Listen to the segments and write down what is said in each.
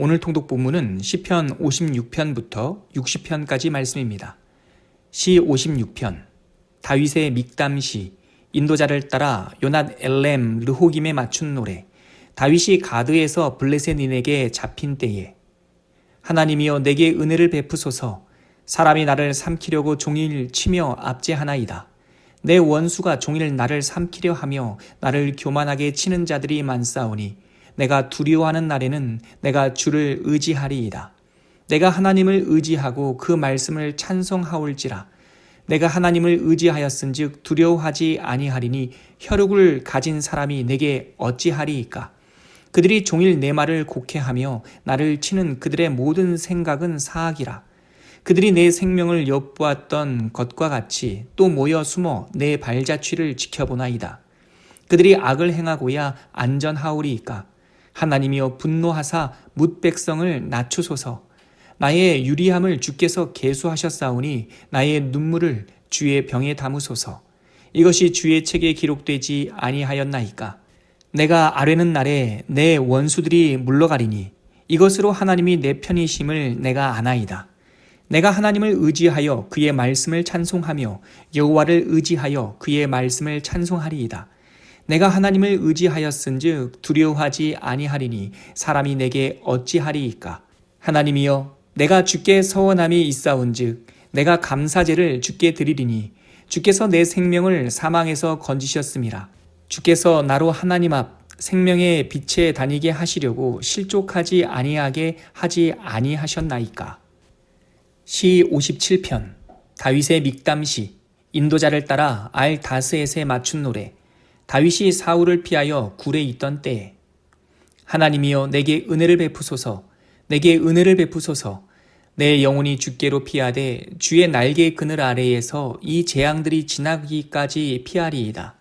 오늘 통독 본문은 시편 56편부터 60편까지 말씀입니다. 시 56편 다윗의 믹담시 인도자를 따라 요낫 엘렘 르호김에 맞춘 노래 다윗이 가드에서 블레셋인에게 잡힌 때에 하나님이여 내게 은혜를 베푸소서 사람이 나를 삼키려고 종일 치며 압제하나이다. 내 원수가 종일 나를 삼키려 하며 나를 교만하게 치는 자들이 많사오니 내가 두려워하는 날에는 내가 주를 의지하리이다. 내가 하나님을 의지하고 그 말씀을 찬송하올지라. 내가 하나님을 의지하였은즉 두려워하지 아니하리니 혈육을 가진 사람이 내게 어찌하리이까? 그들이 종일 내 말을 곡해하며 나를 치는 그들의 모든 생각은 사악이라. 그들이 내 생명을 엿보았던 것과 같이 또 모여 숨어 내 발자취를 지켜보나이다. 그들이 악을 행하고야 안전하오리이까 하나님이여 분노하사 뭇 백성을 낮추소서. 나의 유리함을 주께서 계수하셨사오니 나의 눈물을 주의 병에 담으소서. 이것이 주의 책에 기록되지 아니하였나이까? 내가 아뢰는 날에 내 원수들이 물러가리니 이것으로 하나님이 내 편이심을 내가 아나이다. 내가 하나님을 의지하여 그의 말씀을 찬송하며 여호와를 의지하여 그의 말씀을 찬송하리이다 내가 하나님을 의지하였은즉 두려워하지 아니하리니 사람이 내게 어찌하리이까? 하나님이여 내가 주께 서원함이 있사온즉 내가 감사제를 주께 드리리니 주께서 내 생명을 사망에서 건지셨음이라. 주께서 나로 하나님 앞 생명의 빛에 다니게 하시려고 실족하지 아니하게 하지 아니하셨나이까? 시 57편 다윗의 믹담시 인도자를 따라 알 다스엣에 맞춘 노래 다윗이 사울을 피하여 굴에 있던 때에 하나님이여 내게 은혜를 베푸소서 내게 은혜를 베푸소서 내 영혼이 주께로 피하되 주의 날개 그늘 아래에서 이 재앙들이 지나기까지 피하리이다.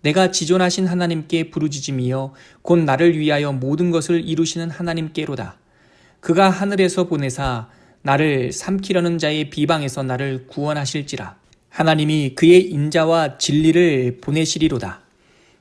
내가 지존하신 하나님께 부르짖으며 곧 나를 위하여 모든 것을 이루시는 하나님께로다. 그가 하늘에서 보내사 나를 삼키려는 자의 비방에서 나를 구원하실지라. 하나님이 그의 인자와 진리를 보내시리로다.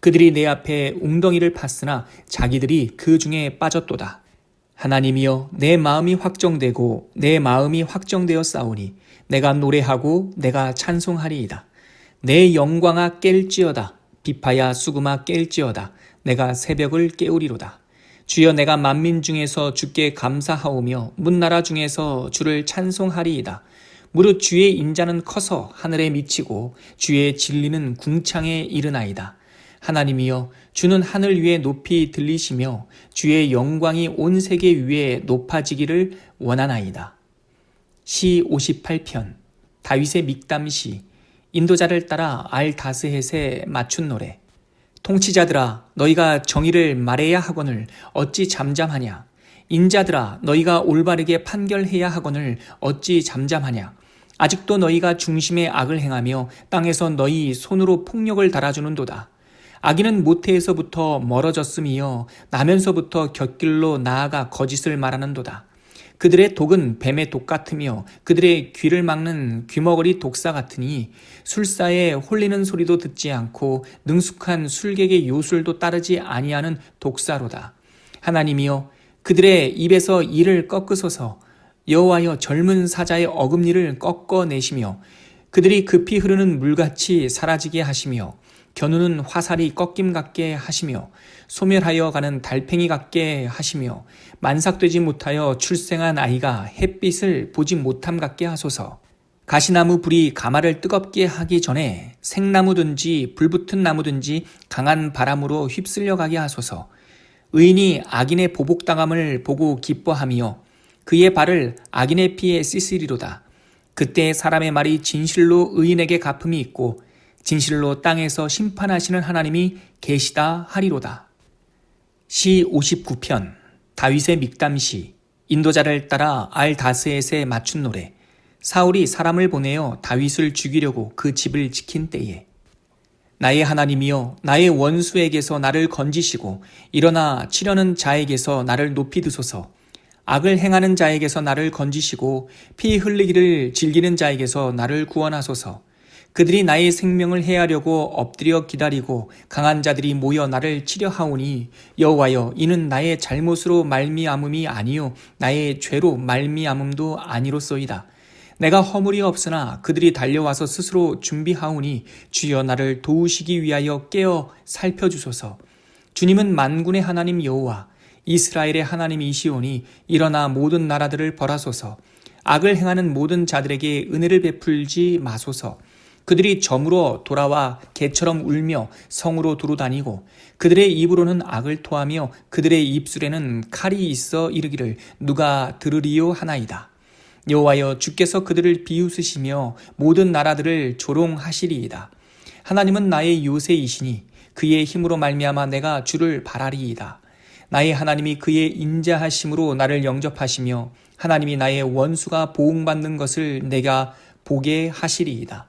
그들이 내 앞에 웅덩이를 팠으나 자기들이 그 중에 빠졌도다. 하나님이여 내 마음이 확정되고 내 마음이 확정되어 싸우니 내가 노래하고 내가 찬송하리이다. 내 영광아 깰지어다. 비파야 수금아 깰지어다. 내가 새벽을 깨우리로다. 주여 내가 만민 중에서 주께 감사하오며 문나라 중에서 주를 찬송하리이다. 무릇 주의 인자는 커서 하늘에 미치고 주의 진리는 궁창에 이르나이다. 하나님이여 주는 하늘 위에 높이 들리시며 주의 영광이 온 세계 위에 높아지기를 원하나이다. 시 58편 다윗의 믹담시 인도자를 따라 알 다스헷에 맞춘 노래. 통치자들아 너희가 정의를 말해야 하거늘 어찌 잠잠하냐? 인자들아 너희가 올바르게 판결해야 하거늘 어찌 잠잠하냐? 아직도 너희가 중심의 악을 행하며 땅에서 너희 손으로 폭력을 달아주는도다 악인은 모태에서부터 멀어졌음이여 나면서부터 곁길로 나아가 거짓을 말하는도다. 그들의 독은 뱀의 독 같으며 그들의 귀를 막는 귀머거리 독사 같으니 술사에 홀리는 소리도 듣지 않고 능숙한 술객의 요술도 따르지 아니하는 독사로다. 하나님이여 그들의 입에서 이를 꺾으소서 여호와여 젊은 사자의 어금니를 꺾어내시며 그들이 급히 흐르는 물같이 사라지게 하시며 겨누는 화살이 꺾임 같게 하시며 소멸하여 가는 달팽이 같게 하시며 만삭되지 못하여 출생한 아이가 햇빛을 보지 못함 같게 하소서. 가시나무 불이 가마를 뜨겁게 하기 전에 생나무든지 불붙은 나무든지 강한 바람으로 휩쓸려 가게 하소서. 의인이 악인의 보복당함을 보고 기뻐하며 그의 발을 악인의 피에 씻으리로다. 그때 사람의 말이 진실로 의인에게 갚음이 있고 진실로 땅에서 심판하시는 하나님이 계시다 하리로다. 시 59편 다윗의 믹담시 인도자를 따라 알 다스엣에 맞춘 노래 사울이 사람을 보내어 다윗을 죽이려고 그 집을 지킨 때에. 나의 하나님이여 나의 원수에게서 나를 건지시고 일어나 치려는 자에게서 나를 높이 드소서. 악을 행하는 자에게서 나를 건지시고 피 흘리기를 즐기는 자에게서 나를 구원하소서 그들이 나의 생명을 해하려고 엎드려 기다리고 강한 자들이 모여 나를 치려 하오니 여호와여 이는 나의 잘못으로 말미암음이 아니요 나의 죄로 말미암음도 아니로소이다 내가 허물이 없으나 그들이 달려와서 스스로 준비하오니 주여 나를 도우시기 위하여 깨어 살펴주소서. 주님은 만군의 하나님 여호와 이스라엘의 하나님이시오니 일어나 모든 나라들을 벌하소서. 악을 행하는 모든 자들에게 은혜를 베풀지 마소서. 그들이 점으로 돌아와 개처럼 울며 성으로 두루 다니고 그들의 입으로는 악을 토하며 그들의 입술에는 칼이 있어 이르기를 누가 들으리요 하나이다. 여호와여 주께서 그들을 비웃으시며 모든 나라들을 조롱하시리이다. 하나님은 나의 요새이시니 그의 힘으로 말미암아 내가 주를 바라리이다. 나의 하나님이 그의 인자하심으로 나를 영접하시며 하나님이 나의 원수가 보응받는 것을 내가 보게 하시리이다.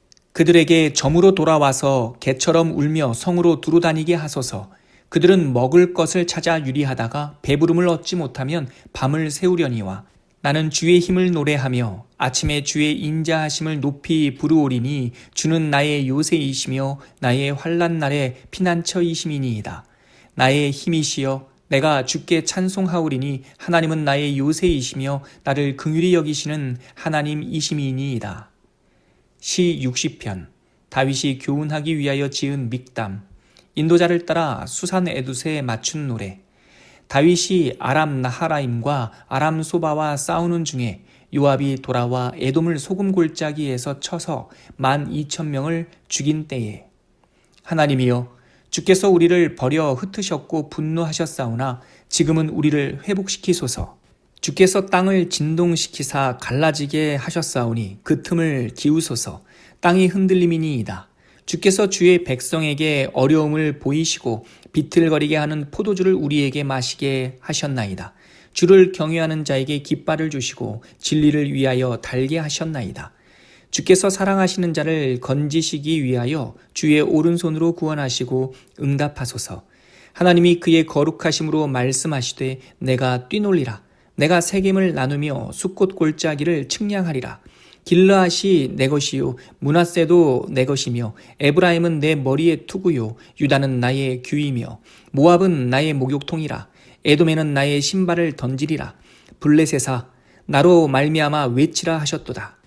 그들에게 점으로 돌아와서 개처럼 울며 성으로 두루다니게 하소서. 그들은 먹을 것을 찾아 유리하다가 배부름을 얻지 못하면 밤을 새우려니와 나는 주의 힘을 노래하며 아침에 주의 인자하심을 높이 부르오리니 주는 나의 요새이시며 나의 환란 날에 피난처이심이니이다. 나의 힘이시여 내가 주께 찬송하오리니 하나님은 나의 요새이시며 나를 긍휼히 여기시는 하나님이심이니이다. 시 60편 다윗이 교훈하기 위하여 지은 믹담 인도자를 따라 수산 에두스에 맞춘 노래 다윗이 아람 나하라임과 아람 소바와 싸우는 중에 요압이 돌아와 에돔을 소금 골짜기에서 쳐서 만 이천 명을 죽인 때에 하나님이여 주께서 우리를 버려 흩으셨고 분노하셨사오나 지금은 우리를 회복시키소서 주께서 땅을 진동시키사 갈라지게 하셨사오니 그 틈을 기우소서 땅이 흔들림이니이다 주께서 주의 백성에게 어려움을 보이시고 비틀거리게 하는 포도주를 우리에게 마시게 하셨나이다. 주를 경외하는 자에게 깃발을 주시고 진리를 위하여 달게 하셨나이다. 주께서 사랑하시는 자를 건지시기 위하여 주의 오른손으로 구원하시고 응답하소서. 하나님이 그의 거룩하심으로 말씀하시되 내가 뛰놀리라. 내가 세겜을 나누며 숲꽃 골짜기를 측량하리라. 길르앗이 내 것이요 문하세도 내 것이며 에브라임은 내 머리의 투구요 유다는 나의 규이며 모압은 나의 목욕통이라 에돔에는 나의 신발을 던지리라. 블레셋아 나로 말미암아 외치라 하셨도다.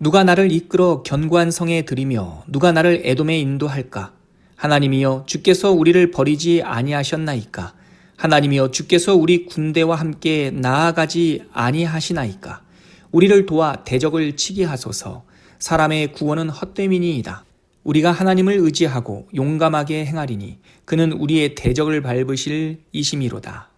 누가 나를 이끌어 견고한 성에 들이며 누가 나를 에돔에 인도할까? 하나님이여 주께서 우리를 버리지 아니하셨나이까 하나님이여 주께서 우리 군대와 함께 나아가지 아니하시나이까 우리를 도와 대적을 치게 하소서. 사람의 구원은 헛됨이니이다. 우리가 하나님을 의지하고 용감하게 행하리니 그는 우리의 대적을 밟으실 이심이로다.